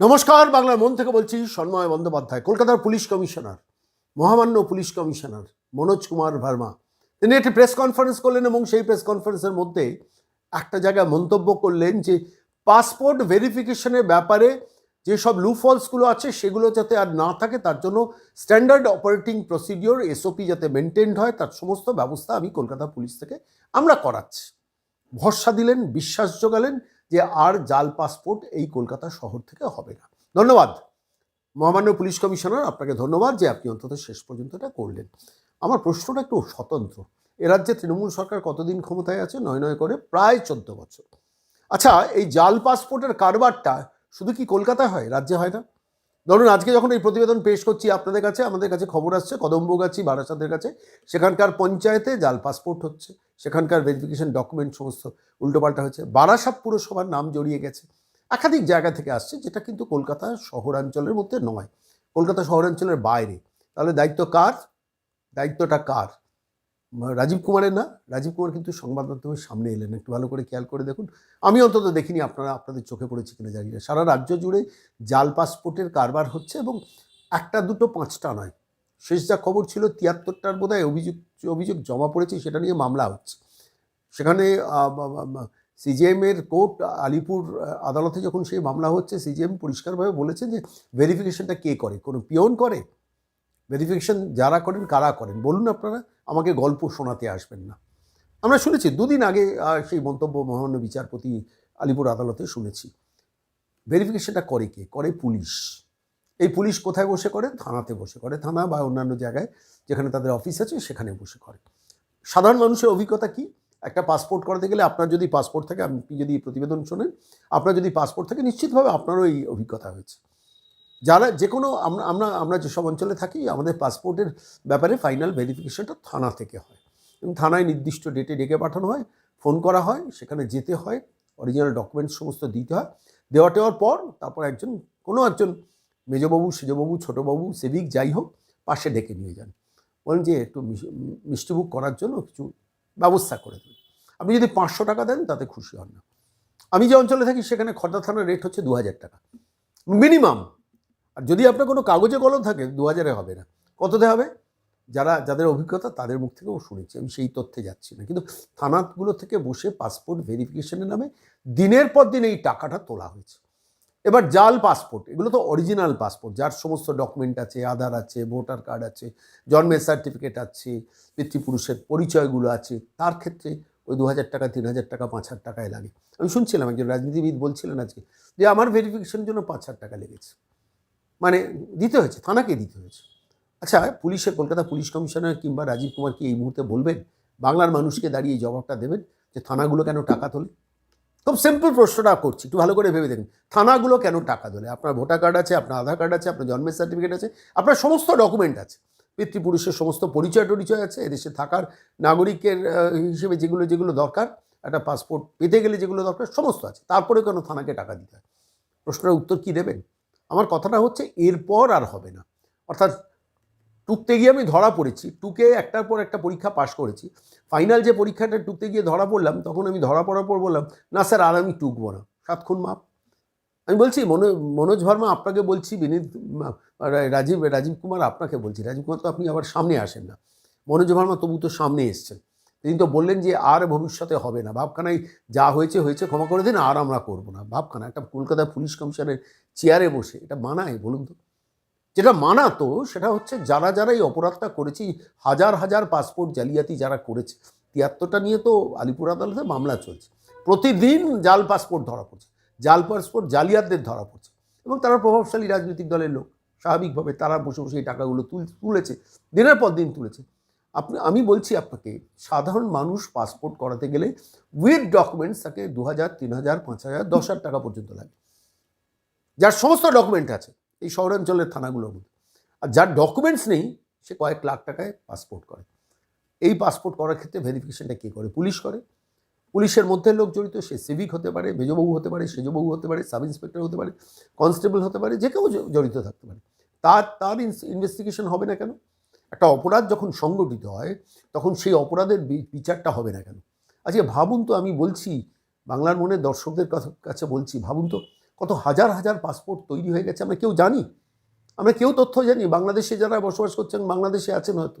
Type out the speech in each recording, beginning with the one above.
নমস্কার, বাংলার মন থেকে বলছি সন্ময় বন্দ্যোপাধ্যায়, কলকাতার পুলিশ কমিশনার, মহামান্য পুলিশ কমিশনার মনোজ কুমার ভার্মা। তিনি একটি প্রেস কনফারেন্স করলেন এবং সেই প্রেস কনফারেন্সের মধ্যে একটা জায়গায় মন্তব্য করলেন যে পাসপোর্ট ভেরিফিকেশনের ব্যাপারে যেসব লুফলসগুলো আছে সেগুলো যাতে আর না থাকে, তার জন্য স্ট্যান্ডার্ড অপারেটিং প্রসিডিওর এসওপি যাতে মেনটেন্ড হয়, তার সমস্ত ব্যবস্থা আমি কলকাতা পুলিশ থেকে আমরা করাচ্ছি। ভরসা দিলেন, বিশ্বাস যোগালেন যে আর জাল পাসপোর্ট এই কলকাতা শহর থেকে হবে না। ধন্যবাদ। মহামান্য পুলিশ কমিশনার, আপনাকে ধন্যবাদ যে আপনি অন্তত শেষ পর্যন্ত এটা করলেন। আমার প্রশ্নটা একটু স্বতন্ত্র। এ রাজ্যে তৃণমূল সরকার কতদিন ক্ষমতায় আছে? নয় নয় করে প্রায় চোদ্দ বছর। আচ্ছা এই জাল পাসপোর্টের কারবারটা শুধু কি কলকাতায় হয়, রাজ্যে হয় না? ধরুন, আজকে যখন এই প্রতিবেদন পেশ করছি আপনাদের কাছে, আমাদের কাছে খবর আসছে, কদম্বগাছি, বারাসাতের কাছে, সেখানকার পঞ্চায়েতে জাল পাসপোর্ট হচ্ছে। সেখানকার ভেরিফিকেশন ডকুমেন্ট সমস্ত উল্টোপাল্টা হয়েছে। বারাসাত পুরসভার নাম জড়িয়ে গেছে। একাধিক জায়গা থেকে আসছে, যেটা কিন্তু কলকাতা শহরাঞ্চলের মধ্যে নয়। কলকাতা শহরাঞ্চলের বাইরে। তাহলে দায়িত্ব কার? দায়িত্বটা কার? রাজীব কুমারের না? রাজীব কুমার কিন্তু সংবাদ মাধ্যমের সামনে এলেন। একটু ভালো করে খেয়াল করে দেখুন। আমি অন্তত দেখিনি, আপনারা, আপনাদের চোখে পড়েছে কিনা, জানি না। সারা রাজ্য জুড়ে জাল পাসপোর্টের কারবার হচ্ছে এবং একটা, দুটো, পাঁচটা নয়। শেষ যা খবর ছিল তিয়াত্তরটার বোধহয় অভিযোগ অভিযোগ জমা পড়েছে, সেটা নিয়ে মামলা হচ্ছে। সেখানে সিজিএমের কোর্ট আলিপুর আদালতে যখন সেই মামলা হচ্ছে, সিজিএম পরিষ্কারভাবে বলেছে যে ভেরিফিকেশনটা কে করে? কোনো পিয়ন করে? ভেরিফিকেশন যারা করেন, কারা করেন? বলুন আপনারা, আমাকে গল্প শোনাতে আসবেন না। আমরা শুনেছি, দুদিন আগে সেই মন্তব্য মহামান্য বিচারপতি আলিপুর আদালতে শুনেছি। ভেরিফিকেশনটা করে কে? করে পুলিশ। এই পুলিশ কোথায় বসে করে? থানাতে বসে করে। থানা বা অন্যান্য জায়গায় যেখানে তাদের অফিস আছে, সেখানে বসে করে। সাধারণ মানুষের অভিজ্ঞতা কি? একটা পাসপোর্ট করাতে গেলে আপনার যদি পাসপোর্ট থাকে, আপনি যদি প্রতিবেদন শোনেন, আপনার যদি পাসপোর্ট থাকে, নিশ্চিতভাবে আপনারও এই অভিজ্ঞতা হয়েছে। যারা যে কোনো আমরা আমরা আমরা যেসব অঞ্চলে থাকি, আমাদের পাসপোর্টের ব্যাপারে ফাইনাল ভেরিফিকেশনটা থানা থেকে হয়। এবং থানায় নির্দিষ্ট ডেটে ডেকে পাঠানো হয় ফোন করা হয়, সেখানে যেতে হয় অরিজিনাল ডকুমেন্টস সমস্ত দিতে হয়। দেওয়া টেওয়ার পর তারপর একজন, কোনো একজন মেজবাবু, সেজবাবু, ছোটোবাবু সেভিক যাই হোক, পাশে ডেকে নিয়ে যান। বলেন যে, একটু মিষ্টিমুখ করার জন্য কিছু ব্যবস্থা করে দেবেন। আপনি যদি পাঁচশো টাকা দেন, তাতে খুশি হন না। আমি যে অঞ্চলে থাকি, সেখানে খর্দা থানার রেট হচ্ছে দু হাজার টাকা। মিনিমাম। আর যদি আপনার কোনো কাগজে কলম থাকে, দু হাজারে হবে না। কততে হবে? যারা, যাদের অভিজ্ঞতা, তাদের মুখ থেকেও শুনেছি। আমি সেই তথ্যে যাচ্ছি না। কিন্তু থানাগুলো থেকে বসে পাসপোর্ট ভেরিফিকেশনের নামে দিনের পর দিন এই টাকাটা তোলা হয়েছে। এবার জাল পাসপোর্ট, এগুলো তো অরিজিনাল পাসপোর্ট, যার সমস্ত ডকুমেন্ট আছে, আধার আছে ভোটার কার্ড আছে, জন্মের সার্টিফিকেট আছে, পিতৃপুরুষের পরিচয়গুলো আছে, তার ক্ষেত্রে ওই দু হাজার টাকা, তিন হাজার টাকা, পাঁচ হাজার টাকায় লাগে। আমি শুনছিলাম একজন রাজনীতিবিদ বলছিলেন আজকে যে আমার ভেরিফিকেশনের জন্য পাঁচ হাজার টাকা লেগেছে। মানে দিতে হয়েছে, থানাকে দিতে হয়েছে। আচ্ছা পুলিশের কলকাতা পুলিশ কমিশনার কিংবা রাজীব কুমার কি এই মুহূর্তে বলবেন? বাংলার মানুষকে দাঁড়িয়ে জবাবটা দেবেন যে থানাগুলো কেন টাকা তোলে? খুব সিম্পল প্রশ্নটা করছি, একটু ভালো করে ভেবে দেখুন। থানাগুলো কেন টাকা তোলে? আপনার ভোটার কার্ড আছে, আপনার আধার কার্ড আছে, আপনার জন্মের সার্টিফিকেট আছে, আপনার সমস্ত ডকুমেন্ট আছে। পিতৃপুরুষের সমস্ত পরিচয় টরিচয় আছে, এদেশে থাকার নাগরিকের হিসেবে যেগুলো যেগুলো দরকার, একটা পাসপোর্ট পেতে গেলে যেগুলো দরকার, সমস্ত আছে। তারপরে কেন থানাকে টাকা দিতে হয়? প্রশ্নের উত্তর কি দেবেন? আমার কথাটা হচ্ছে, এরপর আর হবে না। অর্থাৎ টুকতে গিয়ে আমি ধরা পড়েছি। টুকে একটার পর একটা পরীক্ষা পাশ করেছি। ফাইনাল যে পরীক্ষাটা টুকতে গিয়ে ধরা পড়লাম, তখন আমি ধরা পড়ার পর বললাম, না স্যার, আর আমি টুকবো না। সাতক্ষণ মাপ। আমি বলছি, মনো, মনোজ ভার্মা, আপনাকে বলছি, বিনীত রাজীব রাজীব কুমার, আপনাকে বলছি। রাজীব কুমার তো আপনি আবার সামনে আসেন না। মনোজ ভার্মা তবু তো সামনে এসছেন। তিনি তো বললেন যে, আর ভবিষ্যতে হবে না। ভাবখানায় যা হয়েছে হয়েছে, ক্ষমা করে দিন, আর আমরা করব না। ভাবখানা, একটা কলকাতা পুলিশ কমিশনের চেয়ারে বসে, এটা মানায় বলুন তো? যেটা মানাতো সেটা হচ্ছে যারা যারা এই অপরাধটা করেছে হাজার হাজার পাসপোর্ট জালিয়াতি যারা করেছে, তিয়াত্তরটা নিয়ে তো আলিপুর আদালতে মামলা চলছে। প্রতিদিন জাল পাসপোর্ট ধরা পড়ছে, জাল পাসপোর্ট জালিয়াতদের ধরা পড়ছে এবং তারা প্রভাবশালী রাজনৈতিক দলের লোক। স্বাভাবিকভাবে তারা বসে বসে এই টাকাগুলো তুল, তুলেছে, দিনের পর দিন তুলেছে। আপনি, আমি বলছি আপনাকে, সাধারণ মানুষ পাসপোর্ট করাতে গেলে উইথ ডকুমেন্টস তাকে দু হাজার তিন হাজার পাঁচ হাজার দশ হাজার টাকা পর্যন্ত লাগে। যার সমস্ত ডকুমেন্ট আছে এই শহরাঞ্চলের থানাগুলোর মধ্যে। আর যার ডকুমেন্টস নেই, সে কয়েক লাখ টাকায় পাসপোর্ট করে। এই পাসপোর্ট করার ক্ষেত্রে ভেরিফিকেশনটা কে করে? পুলিশ করে। পুলিশের মধ্যে লোক জড়িত, সে সিভিক হতে পারে, মেজবাবু হতে পারে, সেজবাবু হতে পারে সাব ইন্সপেক্টর হতে পারে কনস্টেবল হতে পারে, যে কেউ জড়িত থাকতে পারে। তার তার ইনভেস্টিগেশন হবে না কেন? একটা অপরাধ যখন সংগঠিত হয়, তখন সেই অপরাধের বিচারটা হবে না কেন? আজকে ভাবুন তো আমি বলছি, বাংলার মনে দর্শকদের কাছে বলছি, ভাবুন তো কত হাজার হাজার পাসপোর্ট তৈরি হয়ে গেছে, আমরা কেউ জানি? আমরা কেউ তথ্য জানি? বাংলাদেশে যারা বসবাস করছেন, বাংলাদেশে আছেন হয়তো।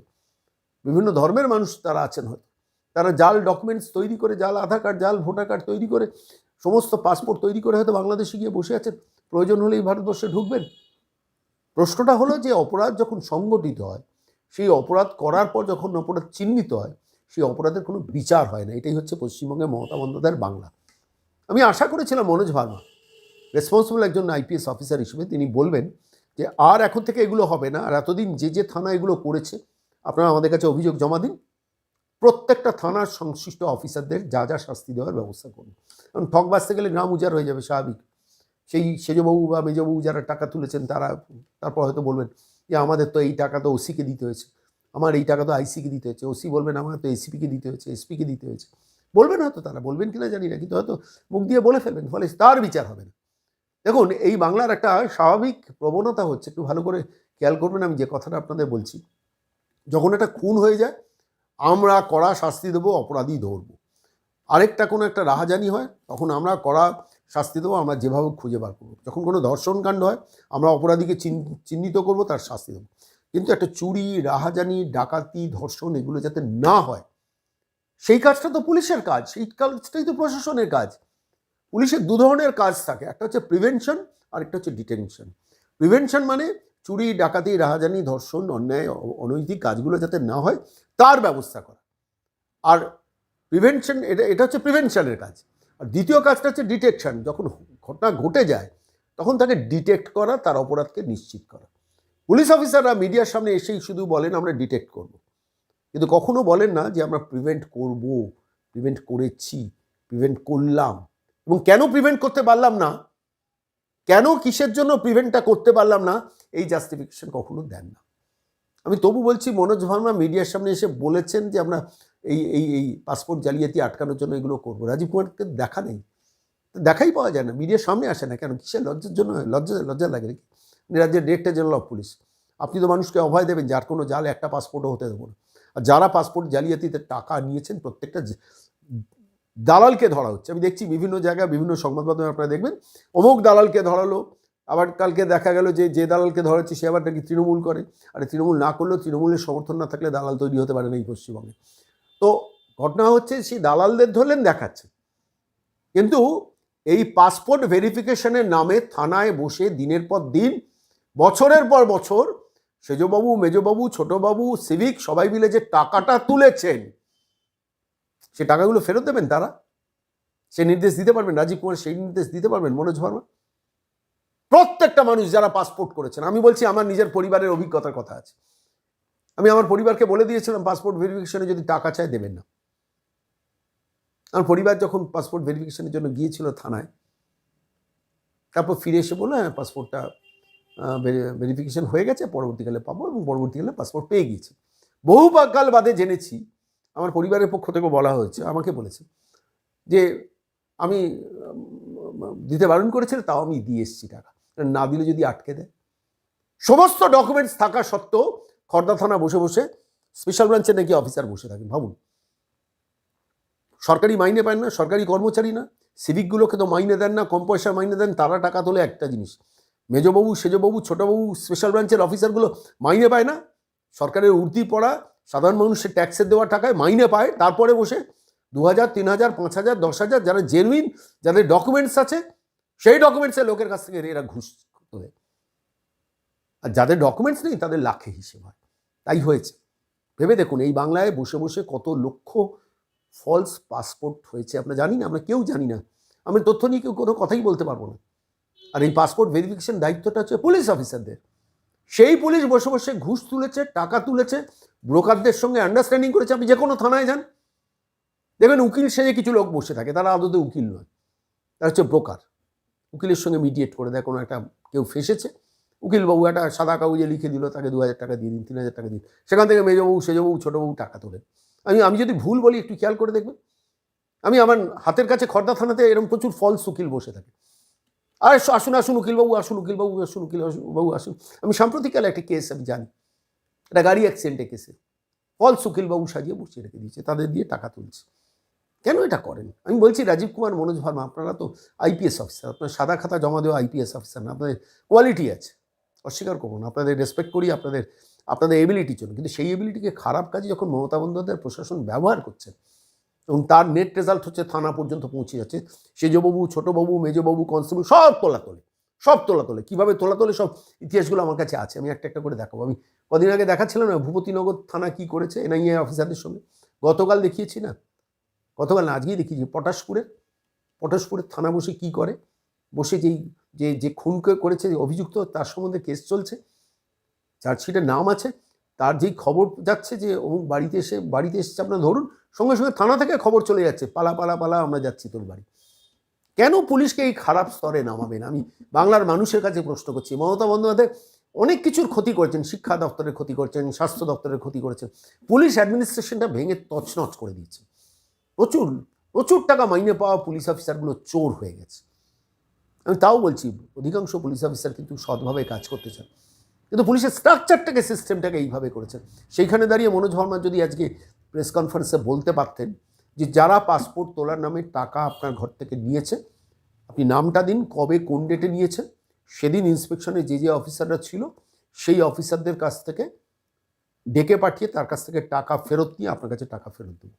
বিভিন্ন ধর্মের মানুষ তারা আছেন হয়তো। তারা জাল ডকুমেন্টস তৈরি করে, জাল আধার কার্ড, জাল ভোটার কার্ড তৈরি করে, সমস্ত পাসপোর্ট তৈরি করে হয়তো বাংলাদেশে গিয়ে বসে আছেন। প্রয়োজন হলেই ভারতবর্ষে ঢুকবেন। প্রশ্নটা হলো যে অপরাধ যখন সংগঠিত হয়, সেই অপরাধ করার পর যখন অপরাধ চিহ্নিত হয়, সেই অপরাধের কোনো বিচার হয় না। এটাই হচ্ছে পশ্চিমবঙ্গে মমতা বন্দ্যোপাধ্যায়ের বাংলা। আমি আশা করেছিলাম, মনোজ ভার্মা রেসপন্সিবল একজন আইপিএস অফিসার হিসেবে তিনি বলবেন যে, আর এখন থেকে এগুলো হবে না। আর এতদিন যে যে থানা এগুলো করেছে, আপনারা আমাদের কাছে অভিযোগ জমা দিন। প্রত্যেকটা থানার সংশ্লিষ্ট অফিসারদের যা যা শাস্তি দেওয়ার ব্যবস্থা করুন। কারণ ঠক বাঁচতে গেলে গ্রাম উজাড় হয়ে যাবে, স্বাভাবিক। সেই সেজবাবু বা মেজবাবু যারা টাকা তুলেছেন, তারা তারপর হয়তো বলবেন যে, আমাদের তো এই টাকা তো ওসিকে দিতে হয়েছে। আমার এই টাকা তো আইসিকে দিতে হয়েছে। ওসি বলবেন, আমার তো এসিপিকে দিতে হয়েছে এসপিকে দিতে হয়েছে। বলবেন হয়তো তারা, বলবেন কিনা জানি না। কিন্তু হয়তো মুখ দিয়ে বলে ফেলবেন, ফলে তার বিচার হবে না। দেখুন, এই বাংলার একটা স্বাভাবিক প্রবণতা হচ্ছে, একটু ভালো করে খেয়াল করবেন, আমি যে কথাটা আপনাদের বলছি। যখন একটা খুন হয়ে যায়, আমরা কড়া শাস্তি দেবো, অপরাধী ধরবো। আরেকটা কোনো একটা রাহাজানি হয়, তখন আমরা কড়া শাস্তি দেবো, আমরা যেভাবে খুঁজে বার করব। যখন কোনো ধর্ষণ কাণ্ড হয়, আমরা অপরাধীকে চিহ্নিত করব, তার শাস্তি দেবো। কিন্তু একটা চুরি, রাহাজানি, ডাকাতি, ধর্ষণ, এগুলো যাতে না হয়, সেই কাজটা তো পুলিশের কাজ, সেই কাজটাই তো প্রশাসনের কাজ। পুলিশের দু ধরনের কাজ থাকে। একটা হচ্ছে প্রিভেনশন আর একটা হচ্ছে ডিটেনশন প্রিভেনশন মানে চুরি, ডাকাতি, রাহাজানি, ধর্ষণ, অন্যায় অনৈতিক কাজগুলো যাতে না হয়, তার ব্যবস্থা করা। আর প্রিভেনশন এটা এটা হচ্ছে প্রিভেনশনের কাজ। আর দ্বিতীয় কাজটা হচ্ছে ডিটেকশন যখন ঘটনা ঘটে যায়, তখন তাকে ডিটেক্ট করা, তার অপরাধকে নিশ্চিত করা। পুলিশ অফিসাররা মিডিয়ার সামনে এসেই শুধু বলেন, আমরা ডিটেক্ট করব। কিন্তু কখনো বলেন না যে, আমরা প্রিভেন্ট করব প্রিভেন্ট করেছি প্রিভেন্ট করলাম। এবং কেন প্রিভেন্ট করতে পারলাম না? কেন কিসের জন্য প্রিভেন্টটা করতে পারলাম না? এই জাস্টিফিকেশন কখনো দেন না। আমি তবু বলছি, মনোজ ভার্মা মিডিয়ার সামনে এসে বলেছেন যে আমরা এই এই এই পাসপোর্ট জালিয়াতি আটকানোর জন্য এগুলো করব। রাজীব কুমারকে দেখা নেই। দেখাই পাওয়া যায় না। মিডিয়ার সামনে আসে না কেন? কিসের লজ্জার জন্য? লজ্জা লজ্জা লাগে নাকি? উনি রাজ্যের ডিরেক্টর জেনারেল অফ পুলিশ আপনি তো মানুষকে অভয় দেবেন যার কোনো জাল, একটা পাসপোর্টও হতে দেবো না। আর যারা পাসপোর্ট জালিয়াতিতে টাকা নিয়েছেন, প্রত্যেকটা দালালকে ধরা হচ্ছে। আমি দেখছি বিভিন্ন জায়গায় বিভিন্ন সংবাদ মাধ্যমে আপনারা দেখবেন, অমুক দালালকে ধরালো, আবার কালকে দেখা গেল যে যে দালালকে ধরা হচ্ছে সে আবার নাকি তৃণমূল করে। আর তৃণমূল না করলেও তৃণমূলের সমর্থন না থাকলে দালাল তৈরি হতে পারে না এই পশ্চিমবঙ্গে। তো ঘটনা হচ্ছে, সেই দালালদের ধরলেন, দেখাচ্ছে। কিন্তু এই পাসপোর্ট ভেরিফিকেশনের নামে থানায় বসে দিনের পর দিন, বছরের পর বছর, সেজবাবু, মেজবাবু, ছোটবাবু সিভিক সবাই মিলে যে টাকাটা তুলেছেন সে টাকাগুলো ফেরত দেবেন তারা? সে নির্দেশ দিতে পারবেন, রাজীব কুমার সেই নির্দেশ দিতে পারবেন, মনোজ ভার্মা? প্রত্যেকটা মানুষ যারা পাসপোর্ট করেছেন, আমি বলছি আমার নিজের পরিবারের অভিজ্ঞতার কথা আছে। আমি আমার পরিবারকে বলে দিয়েছিলাম পাসপোর্ট ভেরিফিকেশনে যদি টাকা চায় দেবেন না। আমার পরিবার যখন পাসপোর্ট ভেরিফিকেশনের জন্য গিয়েছিল থানায়, তারপর ফিরে এসে বলল হ্যাঁ পাসপোর্টটা ভেরিফিকেশন হয়ে গেছে, পরবর্তীকালে পাবো এবং পরবর্তীকালে পাসপোর্ট পেয়ে গিয়েছি। বহু কাল বাদে জেনেছি আমার পরিবারের পক্ষ থেকে বলা হয়েছে, আমাকে বলেছে যে, আমি দিতে বারণ করেছিল, তাও আমি দিয়ে এসেছি টাকা। না দিলে যদি আটকে দেয়? সমস্ত ডকুমেন্টস থাকা সত্ত্বেও খর্দা থানা বসে বসে স্পেশাল ব্রাঞ্চে নাকি অফিসার বসে থাকেন, ভাবুন। সরকারি মাইনে পায় না, সরকারি কর্মচারী না সিভিকগুলোকে তো মাইনে দেন না, কম পয়সার মাইনে দেন, তারা টাকা তোলে একটা জিনিস। মেজবাবু, সেজবাবু, ছোটবাবু স্পেশাল ব্রাঞ্চের অফিসারগুলো মাইনে পায় না, সরকারের উর্দি পড়া সাধারণ মানুষের ট্যাক্সের দেওয়া টাকায় মাইনে পায়, তারপরে বসে দু হাজার তিন হাজার পাঁচ হাজার দশ হাজার যারা জেনুইন যাদের ডকুমেন্টস আছে, সেই ডকুমেন্টসের লোকের কাছ থেকে এরা ঘুষ তোলে। আর যাদের ডকুমেন্টস নেই, তাদের লাখে হিসেব হয়। তাই হয়েছে। ভেবে দেখুন, এই বাংলায় বসে বসে কত লক্ষ ফলস পাসপোর্ট হয়েছে, আমরা জানি না, আমরা কেউ জানি না। আমি তথ্য নিয়ে কেউ কোনো কথাই বলতে পারব না। আর এই পাসপোর্ট ভেরিফিকেশন দায়িত্বটা হচ্ছে পুলিশ অফিসারদের সেই পুলিশ বসে বসে ঘুষ তুলেছে, টাকা তুলেছে ব্রোকারদের সঙ্গে আন্ডারস্ট্যান্ডিং করেছে, আপনি যে কোনো থানায় যান। দেখবেন উকিল সেজে কিছু লোক বসে থাকে, তারা আদতে উকিল নয়, তারা হচ্ছে ব্রোকার। উকিলের সঙ্গে মিডিয়েট করে দেয়, কোনো একটা কেউ ফেসেছে, উকিলবাবু একটা সাদা কাগজে লিখে দিল, তাকে দু হাজার টাকা দিয়ে দিন, তিন হাজার টাকা দিন। সেখান থেকে মেজবাবু, সেজবাবু, ছোটোবাবু টাকা তোলেন। আমি আমি যদি ভুল বলি, একটু খেয়াল করে দেখবেন। আমি আমার হাতের কাছে খর্দা থানাতে এরকম প্রচুর ফলস উকিল বসে থাকে। আর, আসুন আসুন উকিলবাবু আসুন উকিলবাবু আসুন উকিলবাবু, আসুন। আমি সাম্প্রতিককালে একটা কেস আমি জানি। একটা গাড়ি অ্যাক্সিডেন্টে কেসে ফলস উকিলবাবু সাজিয়ে বসিয়ে রেখে দিয়েছে, তাদের দিয়ে টাকা তুলছে। কেন এটা করেন? আমি বলছি, রাজীব কুমার, মনোজ ভার্মা, আপনারা তো আইপিএস অফিসার আপনার সাদা খাতা জমা দেওয়া আইপিএস অফিসার না, আপনাদের কোয়ালিটি আছে। অস্বীকার করব না, আপনাদের রেসপেক্ট করি, আপনাদের আপনাদের এবিলিটির জন্য কিন্তু সেই এবিলিটিকে খারাপ কাজে যখন মমতা বন্দ্যোপাধ্যায়ের প্রশাসন ব্যবহার করছে, এবং তার নেট রেজাল্ট হচ্ছে থানা পর্যন্ত পৌঁছে যাচ্ছে, সেজবাবু, ছোটোবাবু, মেজবাবু কনস্টেবল সব তোলা তোলে সব তোলা তোলে কীভাবে তোলা তোলে সব ইতিহাসগুলো আমার কাছে আছে, আমি একটা একটা করে দেখাবো। আমি কদিন আগে দেখাচ্ছিলাম না ভূপতিনগর থানা কি করেছে, এনআইএ অফিসারদের সঙ্গে। গতকাল দেখিয়েছি না, গতকাল না, আজকেই দেখিয়েছি। পটাশপুরে পটাশপুরের থানা বসে কি করে, বসে যেই, যে যে খুনকে করেছে অভিযুক্ত, তার সম্বন্ধে কেস চলছে। চার্জশিটের নাম আছে, তার যেই খবর যাচ্ছে যে অমুক বাড়িতে এসে, বাড়িতে এসেছে, আপনার ধরুন, সঙ্গে সঙ্গে থানা থেকে খবর চলে যাচ্ছে, পালা পালা পালা, আমরা যাচ্ছি তোর বাড়ি। কেন পুলিশকে এই খারাপ স্তরে নামাবেন? আমি বাংলার মানুষের কাছে প্রশ্ন করছি। মমতা বন্দ্যোপাধ্যায় অনেক কিছুর ক্ষতি করেছেন, শিক্ষা দপ্তরের ক্ষতি করেছেন, স্বাস্থ্য দপ্তরের ক্ষতি করেছেন। পুলিশ অ্যাডমিনিস্ট্রেশনটা ভেঙে তছনছ করে দিয়েছে। প্রচুর প্রচুর টাকা মাইনে পাওয়া পুলিশ অফিসারগুলো চোর হয়ে গেছে। আমি তাও বলছি, অধিকাংশ পুলিশ অফিসার কিন্তু সৎভাবে কাজ করতে চান। কিন্তু পুলিশের স্ট্রাকচারটাকে, সিস্টেমটাকে এইভাবে করেছেন। সেইখানে দাঁড়িয়ে মনোজ ভার্মা যদি আজকে প্রেস কনফারেন্সে বলতে পারতেন যে যারা পাসপোর্ট তোলার নামে টাকা আপনার ঘর থেকে নিয়েছে, আপনি নামটা দিন, কবে, কোন ডেটে নিয়েছে, সেদিন ইন্সপেকশনে যে যে অফিসাররা ছিল, সেই অফিসারদের কাছ থেকে ডেকে পাঠিয়ে তার কাছ থেকে টাকা ফেরত নিয়ে আপনার কাছে টাকা ফেরত দেবো।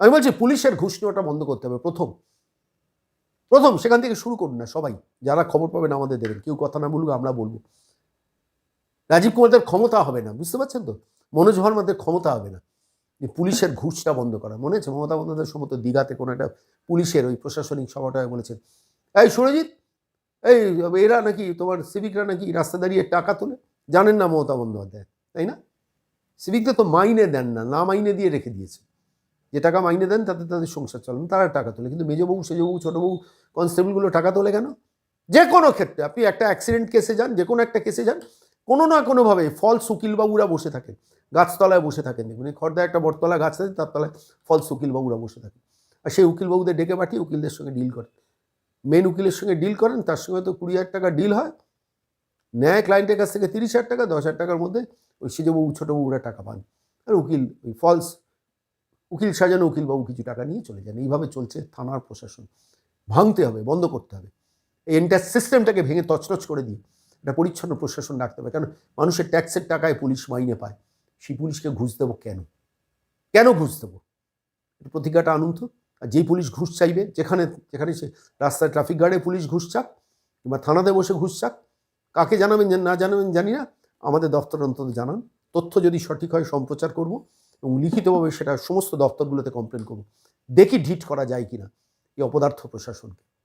আমি বলছি, পুলিশের ঘুষ নেওয়াটা বন্ধ করতে হবে, প্রথম। প্রথম, সেখান থেকে শুরু করুন না সবাই। যারা খবর পাবেন আমাদের দেবেন, কেউ কথা না বলুক, আমরা বলব। রাজীব কুমারদের ক্ষমতা হবে না, বুঝতে পারছেন তো? মনোজ ভার্মাদের ক্ষমতা হবে না। যে পুলিশের ঘুষটা বন্ধ করা। মনে আছে? মমতা বন্দ্যোপাধ্যায় সম্মত দীঘাতে কোনো একটা পুলিশের ওই প্রশাসনিক সভাটায় বলেছেন। এই সুরজিৎ এই এরা নাকি তোমার সিভিকরা নাকি রাস্তা দাঁড়িয়ে টাকা তোলে? জানেন না মমতা বন্দ্যোপাধ্যায় তাই না? সিভিকদের তো মাইনে দেন না না মাইনে দিয়ে রেখে দিয়েছে। যে টাকা মাইনে দেন তাতে তাদের সংসার চলে না, তারা টাকা তোলে। কিন্তু মেজবাবু সেজবাবু ছোটোবাবু কনস্টেবলগুলো টাকা তোলে কেন? যে কোনো ক্ষেত্রে আপনি একটা অ্যাক্সিডেন্ট কেসে যান যে কোনো একটা কেসে যান কোনো না কোনোভাবে ফলস উকিলবাবুরা বসে থাকেন। গাছতলায় বসে থাকেন দেখুন। এই খর্দায় একটা বটতলা গাছ আছে, তার তলায় ফলস উকিলবাবুরা বসে থাকেন আর সেই উকিলবাবুদের ডেকে পাঠিয়ে উকিলদের সঙ্গে ডিল করেন। মেন উকিলের সঙ্গে ডিল করেন, তার সঙ্গে তো কুড়ি হাজার টাকা ডিল হয়। ন্যায় ক্লায়েন্টের কাছ থেকে তিরিশ হাজার টাকা, দশ হাজার টাকার মধ্যে ওই সেজবাবু, ছোটোবাবুরা টাকা পান। আর উকিল, ওই ফলস উকিল সাজানো উকিলবাবু কিছু টাকা নিয়ে চলে যান। এইভাবে চলছে থানার প্রশাসন। ভাঙতে হবে, বন্ধ করতে হবে। এই এন্টার সিস্টেমটাকে ভেঙে তছনছ করে দিয়ে একটা পরিচ্ছন্ন প্রশাসন রাখতে হবে। কারণ মানুষের ট্যাক্সের টাকায় পুলিশ মাইনে পায়। সেই পুলিশকে ঘুষ দেবো কেন? কেন ঘুষ দেবো? প্রতিজ্ঞাটা আনুন তো। আর যেই পুলিশ ঘুষ চাইবে, যেখানে যেখানে সে রাস্তায় ট্রাফিক গার্ডে পুলিশ ঘুষ চাক, কিংবা থানাতে বসে ঘুষ চাক, কাকে জানাবেন না জানাবেন জানি না। আমাদের দপ্তর অন্তত জানান। তথ্য যদি সঠিক হয়, সম্প্রচার করব এবং লিখিতভাবে সেটা সমস্ত দপ্তরগুলোতে কমপ্লেন করব। দেখি ঢিট করা যায় কিনা এই অপদার্থ প্রশাসনকে।